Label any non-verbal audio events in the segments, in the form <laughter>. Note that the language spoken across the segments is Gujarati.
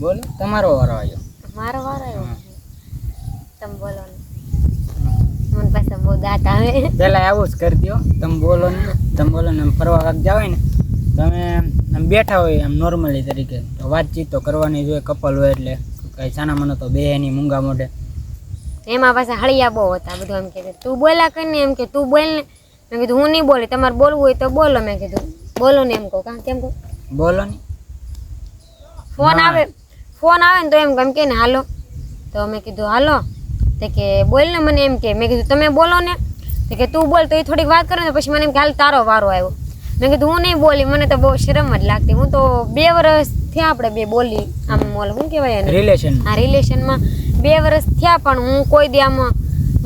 બોલો. તમારો વારો આવ્યો. મારો વારો આવ્યો તમે બોલો મને પાસે બહુ દાંત આવે. પેલા આવું જ કરી દો તમે બોલો ને. તમે બોલો ને ફરવા વાગ જાવ ને તમે આમ બેઠા હોય આમ નોર્મલી તરીકે. તો વાતચીત તો કરવાની જોઈએ કપલ હોય એટલે. કઈ સાના મને તો બે એની મૂંગા મોઢે. એમાં પાછા હળિયા બહુ હતા બધું એમ કે તું બોલા કર ને એમ કે તું બોલ ને. મેં કીધું હું નહીં બોલી તમારે બોલવું હોય તો બોલો. મેં કીધું બોલો ને એમ કહો. કાં કેમ કહું? બોલો ને. ફોન આવે. ફોન આવે ને તો એમ કેમ કે ને હાલો. તો મેં કીધું હાલો. તે કે બોલ ને મને એમ કે. મેં કીધું તમે બોલો ને. તે કે તું બોલ. તો એ થોડીક વાત કરે ને પછી મને એમ કે હાલ તારો વારો આવ્યો. મેં કીધું હું નહીં બોલી મને તો બહુ શરમ જ લાગતી. હું તો બે વર્ષ થયા આપણે બે બોલી આમ મોલ શું કહેવાય એને? રિલેશન આ રિલેશનમાં બે વર્ષ થયા પણ હું કોઈ દી આમ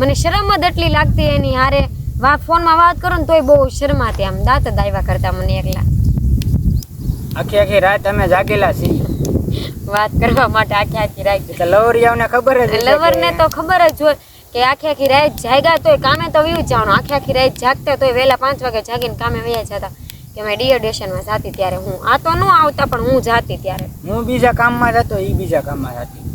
મને શરમ જ એટલી લાગતી એની હારે. વા ફોનમાં વાત કરું ને તોય બહુ શરમાતી આમ દાંત દાવ્યા કરતા મને એકલા. આખી આખી રાત અમે જાગેલા છીએ. વાત કરવા માટે આખી આખી રાત. એટલે લવરિયાઓને ખબર જ હશે લવર ને તો ખબર જ હોય કે આખી આખી રાત જાગ્યા તોય કામે તો વયું જવાનું. આખી આખી રાત જાગતા તોય વહેલા પાંચ વાગે જાગીને કામે વયા જતા. કે મેં ડિયોડેશનમાં જાતી ત્યારે હું. આ તો ન આવતા પણ હું જાતી ત્યારે. હું બીજા કામમાં જતો એ બીજા કામમાં જતી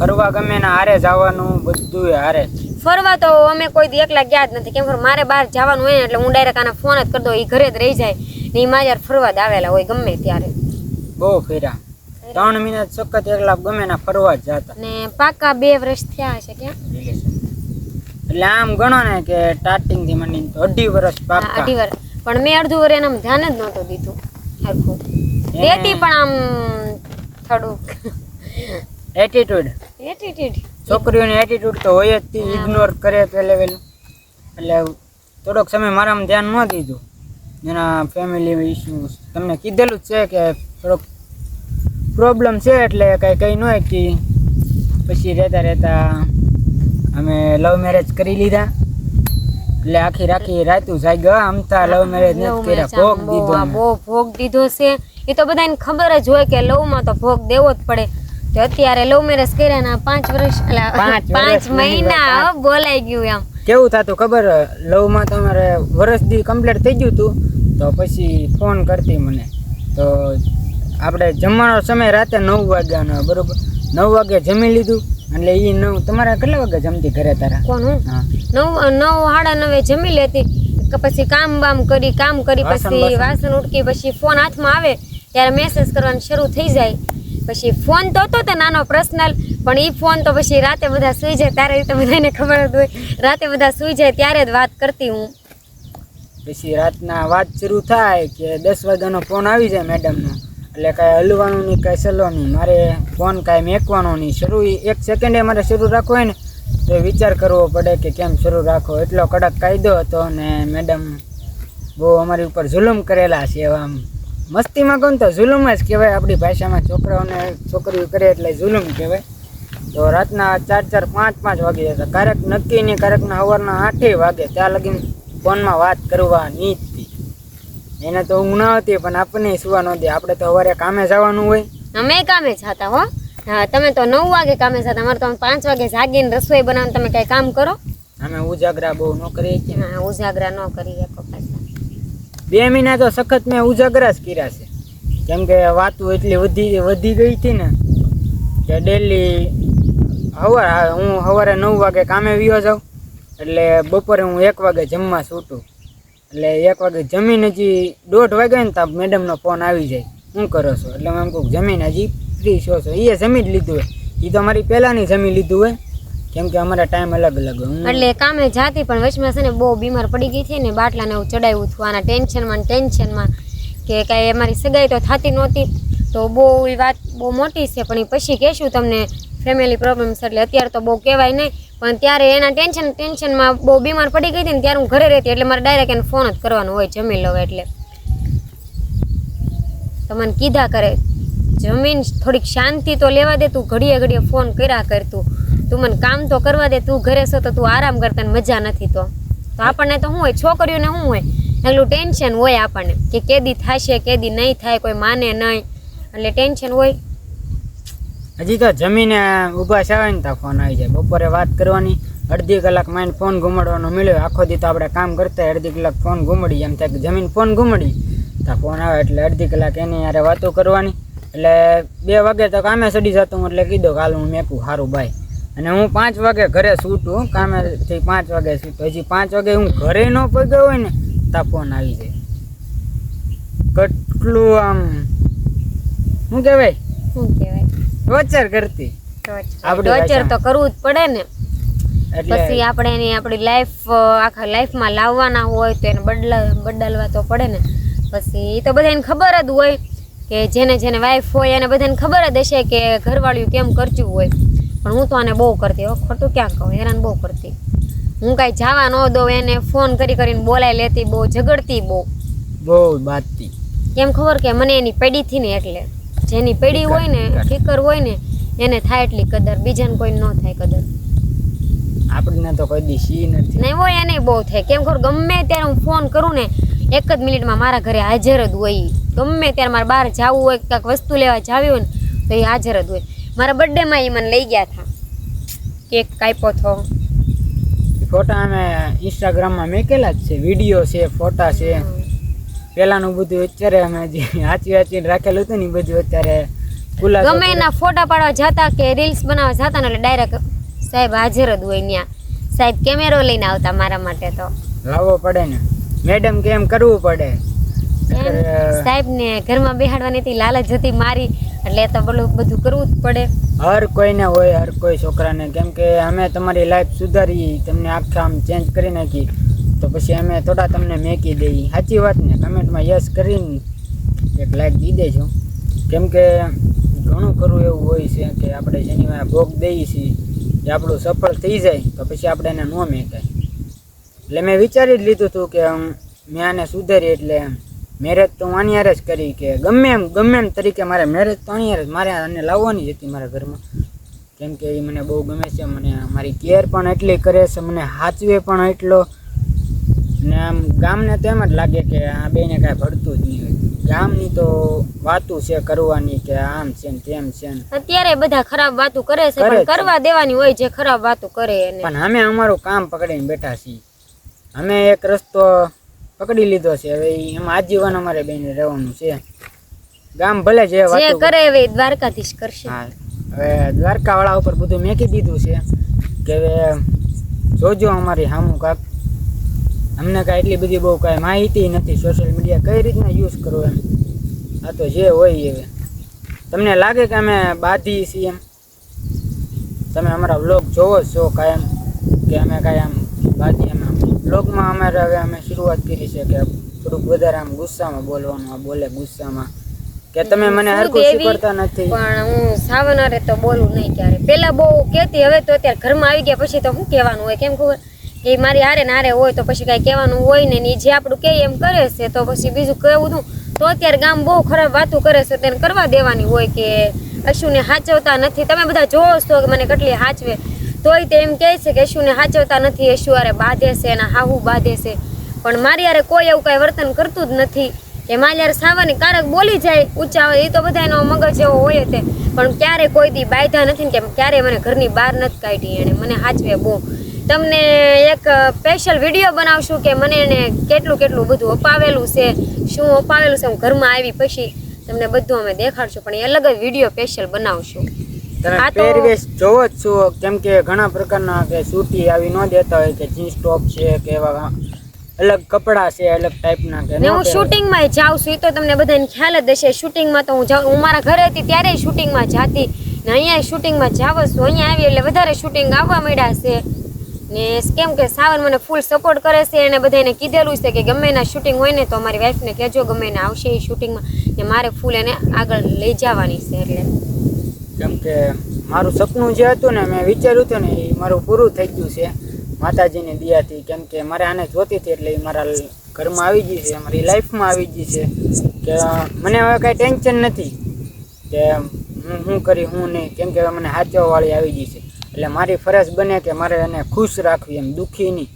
ફરવા ગમે ને હારે જવાનું બધું હારે ફરવા તો અમે કોઈ દી એકલા ગયા જ નથી. કેમ કે મારે બહાર જવાનું હોય એટલે હું ડાયરેક્ટ આને ફોન જ કરી દઉં. એ ઘરે જ રહી જાય. ને એ મારા ફરવા જ આવેલા હોય ગમે ત્યારે. બહુ ફેર્યા. ત્રણ મિનિટ સખત એકલા ગમે ના ફરવા જ જતા. ને પાકા બે વર્ષ થયા હશે કે? એટલે આમ ગણો ને કે સ્ટાર્ટિંગથી મને તો અઢી વર્ષ પાકા. અઢી વર્ષ પણ મેં અડધું વર્ષ એનામ ધ્યાન જ નહોતું દીધું હરખું દેતી પણ આમ થોડુંક. એટીટ્યુડ એટીટ્યુડ છોકરીઓની એટીટ્યુડ તો હોય જ ઇગ્નોર કરે પહેલે વહેલું એટલે થોડોક સમય મારામાં ધ્યાન ન દીધું. એના ફેમિલી ઇસ્યુઝ તમને કીધેલું જ છે કે થોડોક પ્રોબ્લેમ છે એટલે કંઈ કંઈ ન હોય કે પછી રહેતા રહેતા અમે લવ મેરેજ કરી લીધા. એટલે આખી રાખી રાતું જાગ્યો. આમ તા લવ મેરેજ નથી કર્યા. ભોગ દીધો બહુ ભોગ દીધો છે. એ તો બધાને ખબર જ હોય કે લવમાં તો ભોગ દેવો જ પડે. તો અત્યારે લવ મેરેજ કર્યા ને પાંચ વર્ષ એટલે પાંચ મહિના. બોલાઈ ગયું એમ. કેવું થતું ખબર? લવમાં તમારે વર્ષ દી કમ્પ્લીટ થઈ ગયું હતું તો પછી ફોન કરતી મને. તો આપણે જમવાનો સમય રાતે નવ વાગ્યાનો બરોબર? નવ વાગે જમી લીધું એટલે એ નવ તમારે કેટલા વાગે જમતી ઘરે તારા? કોણ હું? નવ નવ સાડા નવે જમી લેતી. કે પછી કામ બામ કરી કામ કરી પછી. વાસણ ઉટકી પછી ફોન હાથમાં આવે ત્યારે મેસેજ કરવાનું શરૂ થઈ જાય. પછી ફોન તો હતો તે નાનો પર્સનલ પણ એ ફોન તો પછી રાતે બધા સુઈ જાય ત્યારે તો બધાને ખબર જ હોય. રાતે બધા સુઈ જાય ત્યારે જ વાત કરતી હું. પછી રાતના વાત શરૂ થાય કે દસ વાગ્યાનો ફોન આવી જાય મેડમનો એટલે કાંઈ હલવાનું નહીં, કાંઈ સલો નહીં. મારે ફોન કાંઈ મેકવાનો નહીં. શરૂ એક સેકન્ડે મારે શરૂ રાખવો હોય ને, તો વિચાર કરવો પડે કે કેમ શરૂ રાખો. એટલો કડક કાયદો હતો ને મેડમ બહુ અમારી ઉપર જુલુમ કરેલા છે. આમ મસ્તીમાં કહું તો જુલુમ જ કહેવાય. આપણી ભાષામાં છોકરાઓને છોકરીઓ કરે એટલે જુલુમ કહેવાય. તો રાતના ચાર ચાર, પાંચ પાંચ વાગે જતા ક્યારેક નક્કી ને ક્યારેકના સવારના આઠે વાગે ત્યાં લગીને ફોનમાં વાત કરવા ની જ. હતી એને તો ઊંઘ ના હતી પણ આપણને સુવા નહોતી આપણે તો સવારે કામે જવાનું હોય. અમે કામે જતા હો. હા તમે તો નવ વાગે કામે જતા અમારે તો પાંચ વાગે જાગીને રસોઈ બનાવીને તમે કઈ કામ કરો? અમે ઉજાગરા બહુ ન કરીએ છીએ હા ઉજાગરા ન કરી શકો બે મહિના તો સખત મેં ઉજાગરા જ કર્યા છે. કેમ કે વાતું એટલી વધી વધી ગઈ હતી ને કે ડેલી હવાર હું સવારે નવ વાગે કામે વ્યો જાઉં. એટલે બપોરે હું એક વાગે જમવા છૂટું એટલે એક વાગે જમીન હજી દોઢ વાગે ને ત્યાં મેડમનો ફોન આવી જાય. શું કરો છો? એટલે એમ કહું જમીન હજી ફ્રી છો છો. એ જમીન લીધું હોય એ તો અમારી પહેલાંની જમીન લીધું હોય કેમ કે અમારા ટાઈમ અલગ અલગ એટલે કામે જાતી, પણ વચમાં છે ને બહુ બીમાર પડી ગઈ છે ને, બાટલાને એવું ચડાવ્યું હતું. આના ટેન્શનમાં ટેન્શનમાં કે કાંઈ અમારી સગાઈ તો થતી નહોતી. તો બહુ વાત બહુ મોટી છે, પણ એ પછી કહેશું તમને. ફેમિલી પ્રોબ્લેમ્સ એટલે અત્યારે તો બહુ કહેવાય નહીં. પણ ત્યારે એના ટેન્શન ટેન્શનમાં બહુ બીમાર પડી ગઈ હતી ને ત્યારે હું ઘરે રહેતી એટલે મારે ડાયરેક્ટ એને ફોન જ કરવાનો હોય જમી લઉં એટલે. તો મને કીધા કરે, જમીન થોડીક શાંતિ તો લેવા દે, તું ઘડીએ ઘડીએ ફોન કર્યા કર તું. તું મને કામ તો કરવા દે, તું ઘરે છો તો તું આરામ કરતા મજા નથી તો. તો આપણને તો શું હોય, છોકરીઓને શું હોય? એટલું ટેન્શન હોય આપણને કે કેદી થશે, કેદી નહીં થાય, કોઈ માને નહીં. એટલે ટેન્શન હોય. હજી તો જમીને ઊભા છે ને ત્યાં ફોન આવી જાય. બપોરે વાત કરવાની, અડધી કલાક માઇન્ડ ફોન ઘુમાડવાનો મળ્યો. આખો દી તો આપણે કામ કરતા અડધી કલાક ફોન ઘૂમડી એમ થાય જમીન ફોન ઘુમાડી ત્યાં ફોન આવે એટલે અડધી કલાક એની યારે વાતો કરવાની. એટલે બે વાગે તો કામે ચડી જતો હું, એટલે કીધું કાલ હું મેકું સારું બાય. અને હું પાંચ વાગે ઘરે છૂટું કામેથી પાંચ વાગે છૂટું હજી પાંચ વાગે હું ઘરે ન પગ્યો હોય ને, તા ફોન આવી જાય. કેટલું આમ, શું કહેવાય? શું કહેવાય? ટોર્ચર કરતી. ટોર્ચર. તો કરવું જ પડે ને. પછી આપણે એની આપણી લાઈફ આખા લાઈફમાં લાવવાના હોય તો એને બદલા બદલવા તો પડે ને. પછી એ તો બધાને ખબર જ હોય કે જેને જેને વાઈફ હોય એને બધાને ખબર જ હશે કે ઘરવાળું કેમ કરતું હોય. પણ હું તો આને બહુ કરતી. હો ખોટું ક્યાં કહું? હેરાન બહુ કરતી. હું કાંઈ જવા ન દઉં એને ફોન કરી કરીને બોલાઈ લેતી બહુ ઝઘડતી બહુ. બહુ બાતતી કેમ ખબર કે મને એની પેઢીથી ને એટલે. જેની પેઢી હોય ને ઠીકર હોય ને એને થાય એટલી કદર. બીજાને કોઈ ન થાય કદર. આપણને તો કોઈ દી નથી. નહીં હોય એને બહુ થાય. કેમ ખબર? ગમે ત્યારે હું ફોન કરું ને એક જ મિનિટમાં મારા ઘરે હાજર જ હોય. ગમે ત્યારે મારે બહાર જવું હોય કાંઈક વસ્તુ લેવા જાવી હોય ને તો એ હાજર જ હોય. મારા બર્થડેમાં એ મને લઈ ગયા હતા. કેક કાપ્યો હતો. ફોટા અમે ઇન્સ્ટાગ્રામમાં મેકેલા જ છે. વીડિયો છે ફોટા છે. પેલાનું બધું અત્યારે અમે જે આચી વાંચીને રાખેલું હતું ને એ બધું અત્યારે ગમે એના ફોટા પાડવા જતા કે રીલ્સ બનાવવા જતા ને એટલે ડાયરેક્ટ સાહેબ હાજર જ હોય ત્યાં સાહેબ કેમેરો લઈને આવતા મારા માટે તો. લાવવો પડે ને. મેડમ કે એમ કરવું પડે. એમ સાહેબને ઘરમાં બેહાડવાની હતી લાલચ હતી મારી એટલે તો બધું બધું કરવું જ પડે. હર કોઈને હોય હર કોઈ છોકરાને. કેમ કે અમે તમારી લાઈફ સુધારી તમને આખા આમ ચેન્જ કરી નાખી. તો પછી અમે થોડા તમને મેકી દઈએ. સાચી વાત ને? કમેન્ટમાં યસ કરીને એક લાઈક દઈ દેજો. કેમ કે ઘણું ખરું એવું હોય છે કે આપણે જેની વાંહે ભોગ દઈએ છીએ, એ આપણું સફળ થઈ જાય, તો પછી આપણે એને ન મેકાય. એટલે મેં વિચારી જ લીધું હતું કે મેં આને સુધારી એટલે મેરેજ તો હું આની જ કરી કે ગમે એમ ગમે એમ તરીકે મારે મેરેજ તો આની જ, મારે આને લાવવાની જ હતી મારા ઘરમાં. કેમ કે એ મને બહુ ગમે છે, મને મારી કેર પણ એટલી કરે છે, મને સાચવે પણ એટલો ને આમ ગામને તો એમ જ લાગે કે આ બેને કાંઈ ભળતું જ નહીં હોય. ગામની તો વાતું છે કરવાની કે આમ છે ને તેમ છે ને. અત્યારે બધા ખરાબ વાતો કરે છે પણ કરવા દેવાની હોય જે ખરાબ વાતો કરે એને. પણ અમે અમારું કામ પકડીને બેઠા છીએ. અમે એક રસ્તો પકડી લીધો છે હવે એમાં આજીવન અમારે બેને રહેવાનું છે. ગામ ભલે જે જે વાતો કરે હવે દ્વારકાધીશ કરશે. હા હવે દ્વારકાવાળા ઉપર બધું મેકી દીધું છે કે હવે જોજો અમારી સામું કાક. અમને કાંઈ એટલી બધી બહુ કાંઈ માહિતી નથી. સોશિયલ મીડિયા કઈ રીતના યુઝ કરો એમ? આ તો જે હોય એ. તમને લાગે કે અમે બાધી છીએ એમ? તમે અમારા બ્લોગ જોવો છો કાયમ કે અમે કાંઈ આમ બાધી અમે બ્લોગમાં અમારે હવે અમે શરૂઆત કરી છે કે થોડુંક વધારે આમ ગુસ્સામાં બોલવાનું આ બોલે ગુસ્સામાં. કે તમે મને હરખું દેવી? નથી. પણ હું સાવનારે તો બોલું નહીં ક્યારે. પેલા બહુ કહેતી હવે તો અત્યારે ઘરમાં આવી ગયા પછી તો શું કહેવાનું હોય? કેમ ખબર? એ મારી હારે ને હારે હોય તો પછી કાંઈ કહેવાનું હોય ને એ જે આપણું કહે એમ કરે છે, તો પછી બીજું કહેવું તું તો અત્યારે ગામ બહુ ખરાબ વાતો કરે છે, તેને કરવા દેવાની હોય કે અશુને હાચવતા નથી. તમે બધા જોવો છો કે મને કેટલી હાચવે. તોય તે એમ કહે છે કે અશુને હાચવતા નથી અશુ હારે બાંધે છે એના હાહુ બાંધે છે. પણ મારી હારે કોઈ એવું કાંઈ વર્તન કરતું જ નથી. કે મારી હારે સાવાની કારક બોલી જાય, ઊંચા હોય એ તો બધા એનો મગજ એવો હોય તે. પણ ક્યારે કોઈ દી બાયધા નથી ને કે ક્યારે મને ઘરની બહાર નથી કાઢી એણે. મને હાચવે બહુ. તમને એક સ્પેશિયલ વીડિયો બનાવશું કે મને એને કેટલું કેટલું બધું અપાવેલું છે શું અપાવેલું છે હું ઘરમાં આવી પછી તમને બધું અમે દેખાડશું પણ એ અલગ જ વીડિયો સ્પેશિયલ બનાવશું તમે પહેરવેશ જોવો જ છો કેમ કે ઘણા પ્રકારના કે સૂટી આવી ન દેતા હોય કે જીન્સ ટોપ છે કે એવા અલગ કપડાં છે અલગ ટાઈપના કે હું. શૂટિંગમાં જાઉં છું એ તો તમને બધાને ખ્યાલ જ હશે શૂટિંગમાં તો હું જાઉં હું મારા ઘરે હતી ત્યારે શૂટિંગમાં જાતી ને અહીંયા શૂટિંગમાં જાવ છું અહીંયા આવી એટલે વધારે શૂટિંગ આવવા માંડ્યા છે ને કેમ કે સાવન મને ફૂલ સપોર્ટ કરે છે એને બધાને કીધેલું છે કે ગમે એના શૂટિંગ હોય ને તો મારી વાઈફને કહેજો, ગમે એને આવશે એ શૂટિંગમાં ને મારે ફૂલ એને આગળ લઈ જવાની છે એટલે. કેમ કે મારું સપનું જે હતું ને મેં વિચાર્યું હતું ને એ મારું પૂરું થઈ ગયું છે. માતાજીની દિયાથી, કેમ કે મારે આને જોતી હતી એટલે એ મારા ઘરમાં આવી ગઈ છે, મારી લાઈફમાં આવી ગઈ છે. કે, મને હવે કાંઈ ટેન્શન નથી કે હું શું કરી, હું નહીં. કેમ કે મને હાચવાવાળી આવી ગઈ છે. એટલે મારી ફરજ બને કે મારે એને ખુશ રાખવી એમ દુઃખી નહીં.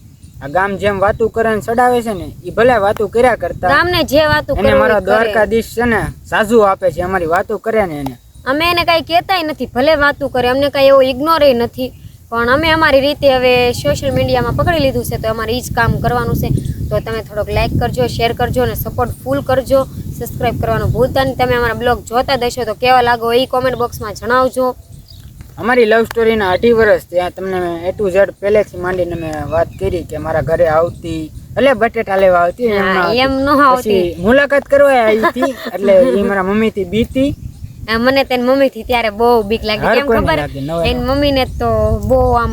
આ ગામ જેમ વાતું કરે ને ચડાવે છે ને એ ભલે વાતું કર્યા કરતા. ગામને જે વાતું એને મારા. દ્વારકાધીશ છે ને સાજુ આપે છે અમારી વાતો કરે ને એને. અમે એને કાંઈ કહેતાય નથી ભલે વાતું કરે અમને કાંઈ એવો ઇગ્નોર નથી. પણ અમે અમારી રીતે હવે સોશિયલ મીડિયામાં પકડી લીધું છે તો અમારે એ જ કામ કરવાનું છે. તો તમે થોડોક લાઈક કરજો શેર કરજો અને સપોર્ટ ફૂલ કરજો. સબસ્ક્રાઇબ કરવાનું ભૂલતા નહીં. તમે અમારા બ્લોગ જોતા દેશો તો કેવા લાગો એ કોમેન્ટ બોક્સમાં જણાવજો. અમારી લવ સ્ટોરીના અઢી વર્ષ ત્યાં તમને એ ટુ ઝેડ પહેલેથી માંડીને મેં વાત કરી કે મારા ઘરે આવતી એટલે બટેટા લેવા આવતી એમ ના આવતી. મુલાકાત કરવા આવી હતી એટલે <laughs> એ મારા મમ્મીથી બીતી. મને તેની મમ્મીથી ત્યારે બહુ બીક લાગી. કેમ ખબર? લાગે, મમ્મી ને તો બહુ આમ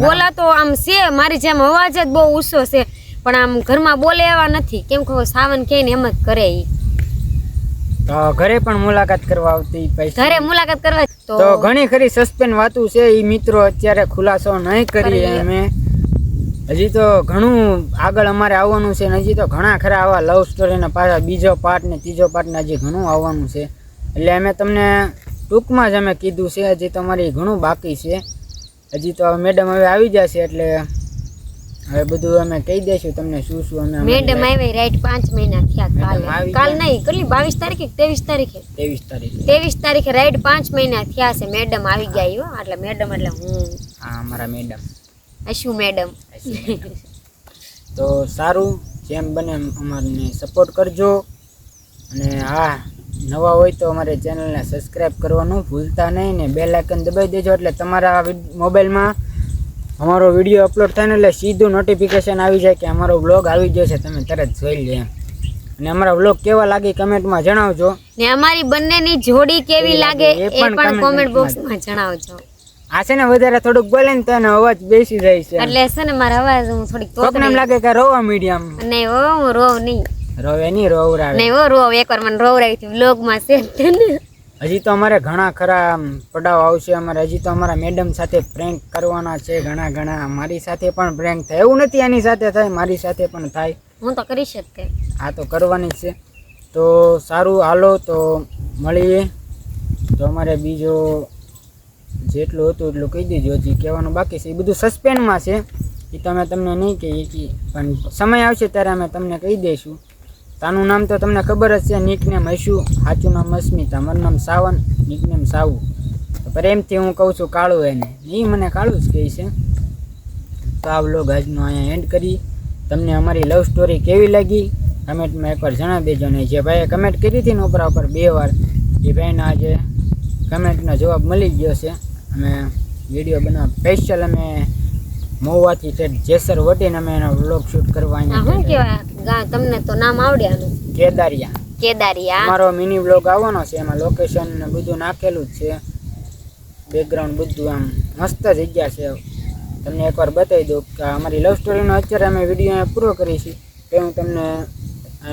બોલાતો આમ છે મારી જેમ અવાજ જ બહુ ઊંચો છે. પણ આમ ઘરમાં બોલે એવા નથી. કેમ ખબર? સાવન કે એમ જ કરે તો ઘરે પણ મુલાકાત કરવા આવતી પૈસા. ઘરે મુલાકાત કરવા તો ઘણી ખરી સસ્પેન્ડ વાતું છે એ મિત્રો અત્યારે ખુલાસો નહીં કરીએ. અમે. હજી તો ઘણું આગળ અમારે આવવાનું છે હજી તો ઘણા ખરા આવા લવ સ્ટોરીના પાછા બીજો પાર્ટ ને ત્રીજો પાર્ટ ને હજી ઘણું આવવાનું છે. એટલે અમે તમને ટૂંકમાં જ અમે કીધું છે હજી તમારી ઘણું બાકી છે. હજી તો મેડમ હવે આવી જશે એટલે હવે બધું અમે કહી દઈશું તમને શું શું અમે મેડમ આવી રાઈટ પાંચ મહિના થયા કાલ. કાલે નહીં કેટલી? બાવીસ તારીખે ત્રેવીસ તારીખે? ત્રેવીસ તારીખે. ત્રેવીસ તારીખે રાઈટ પાંચ મહિના થયા છે મેડમ આવી ગયા હો. એટલે મેડમ એટલે હું હા અમારા મેડમ અશુ મેડમ તો સારું જેમ બને અમારને સપોર્ટ કરજો. અને હા નવા હોય તો અમારે ચેનલને સબસ્ક્રાઈબ કરવાનું ભૂલતા નહીં ને બેલ આઇકન દબાવી દેજો. એટલે તમારા મોબાઈલમાં અમારો વીડિયો અપલોડ થાય ને એટલે સીધું નોટિફિકેશન આવી જાય કે અમારો બ્લોગ આવી ગયો છે તમે તરત જોઈ લે એમ. અને અમારા બ્લોગ કેવા લાગે કમેન્ટમાં જણાવજો. ને અમારી બંનેની જોડી કેવી લાગે એ પણ કોમેન્ટ બોક્સમાં જણાવજો. આ છે ને વધારે થોડુંક બોલે ને તો એનો અવાજ બેસી જાય છે એટલે છે ને મારા અવાજ હું થોડીક કોકને એમ લાગે કે રોવા મીડિયમ નહીં હો હું રોવ નહીં. રોવે નહીં રોવરાવે. નહીં હો રોવ એકવાર મને રોવરાવી હતી. બ્લોગમાં છે હજી તો અમારે ઘણા ખરા પડાવ આવશે અમારે. હજી તો અમારા મેડમ સાથે પ્રેન્ક કરવાના છે ઘણા ઘણા. મારી સાથે પણ પ્રેન્ક થાય. એવું નથી એની સાથે થાય મારી સાથે પણ થાય. હું તો કરી શકે આ તો કરવાની જ છે. તો સારું હાલો તો મળીએ. તો અમારે બીજો જેટલું હતું એટલું કહી દેજો. હજી કહેવાનું બાકી છે એ બધું સસ્પેન્ડમાં છે. એ તમે તમને નહીં કહીએ કે પણ સમય આવશે ત્યારે અમે તમને કહી દઈશું. તાનું નામ તો તમને ખબર જ છે નિકનેમ હશું સાચું નામ અસ્મિતા મારું નામ સાવન નિકનેમ સાવું. તો પ્રેમથી હું કહું છું કાળું એને. એ મને કાળું જ કહે છે. તો આ વ્લોગ આજનો અહીંયા એન્ડ કરી. તમને અમારી લવ સ્ટોરી કેવી લાગી? કમેન્ટમાં એકવાર જણાવી દેજો ને જે ભાઈએ કમેન્ટ કરી હતી ને ઉપરા ઉપર બે વાર એ ભાઈના આજે કમેન્ટનો જવાબ મળી ગયો છે. અમે વીડિયો બનાવ સ્પેશિયલ અમે મોવાથી જેસર વટીને અમે એનો વ્લોગ શૂટ કરવા અહીંયા ગા- તમને તો નામ આવડે કેદારિયા. કેદારિયા. મારો મિની વ્લોગ આવવાનો છે એમાં લોકેશન ને બધું નાખેલું જ છે. બેકગ્રાઉન્ડ બધું આમ મસ્ત જગ્યા છે. તમને એકવાર બતાવી દઉં કે અમારી લવ સ્ટોરીનો અત્યારે અમે વીડિયો પૂરો કરીશું તો હું તમને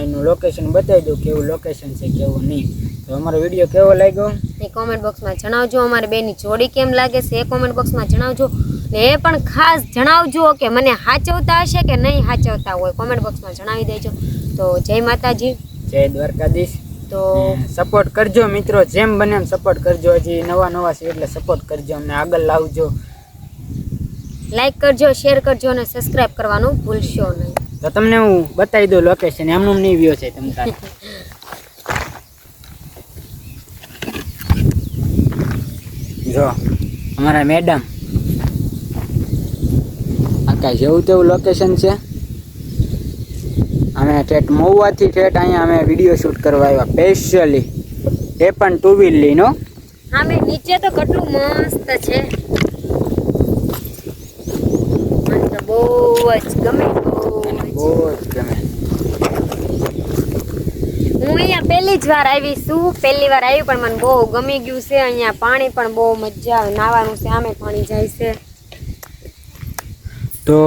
એનું લોકેશન બતાવી દઉં કેવું લોકેશન છે કેવું નહીં. તો અમારો વીડિયો કેવો લાગ્યો? એ કોમેન્ટ બોક્સમાં જણાવજો અમારે બેની જોડી કેમ લાગે છે એ કોમેન્ટ બોક્સમાં જણાવજો. ને એ પણ ખાસ જણાવજો કે મને સાચવતા હશે કે નહીં સાચવતા હોય. કોમેન્ટ બોક્સમાં જણાવી દેજો. તો જય માતાજી. જય દ્વારકાધીશ. તો સપોર્ટ કરજો મિત્રો. જેમ બને એમ સપોર્ટ કરજો. હજી નવા નવા છે એટલે સપોર્ટ કરજો અમને આગળ લાવજો. લાઈક કરજો શેર કરજો અને સબસ્ક્રાઇબ કરવાનું ભૂલશો નહીં. તો તમને હું બતાવી દઉં લોકેશન એમનું નહીં વ્યૂ છે તમ તારે. <laughs> જો અમારા મેડમ કાંઈ જેવું તેવું લોકેશન છે? અમે ઠેઠ મહુવાથી ઠેઠ અહીંયા અમે વીડિયો શૂટ કરવા આવ્યા સ્પેશિયલી એ પણ ટુ વ્હીલનો હા મેં નીચે તો કેટલું મસ્ત છે. બહુ જ ગમે બહુ જ. બહુ જ ગમે. હું અહીંયા પહેલી જ વાર આવી છું પહેલી વાર આવી પણ મને બહુ ગમી ગયું છે. અહીંયા પાણી પણ બહુ મજા આવે નાવાનું છે આમે પાણી જાય છે. તો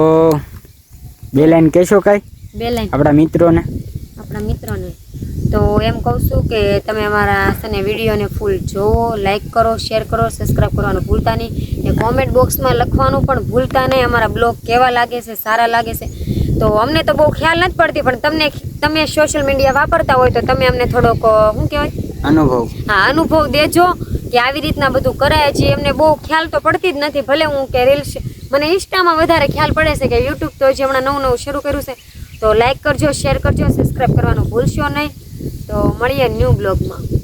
બે લાઈન કહેશો કાંઈ? બે લાઈન. આપણા મિત્રોને? આપણા મિત્રોને. તો એમ કહું છું કે તમે અમારા છે ને વિડીયોને ફૂલ જોવો લાઇક કરો શેર કરો સબસ્ક્રાઈબ કરવાનું ભૂલતા નહીં. ને કોમેન્ટ બોક્સમાં લખવાનું પણ ભૂલતા નહીં. અમારા બ્લોગ કેવા લાગે છે સારા લાગે છે. તો અમને તો બહુ ખ્યાલ નથી પડતી પણ તમને તમે સોશિયલ મીડિયા વાપરતા હોય તો તમે અમને થોડોક શું કહેવાય? અનુભવ. હા અનુભવ દેજો કે આવી રીતના બધું કરાય છે. એમને બહુ ખ્યાલ તો પડતી જ નથી. ભલે હું કે રીલ્સ મને ઇન્સ્ટામાં વધારે ખ્યાલ પડે છે કે યુટ્યુબ તો જે હમણાં નવું નવું શરૂ કર્યું છે. તો લાઇક કરજો શેર કરજો સબસ્ક્રાઈબ કરવાનું ભૂલશો નહીં. તો મળીએ ન્યૂ બ્લોગમાં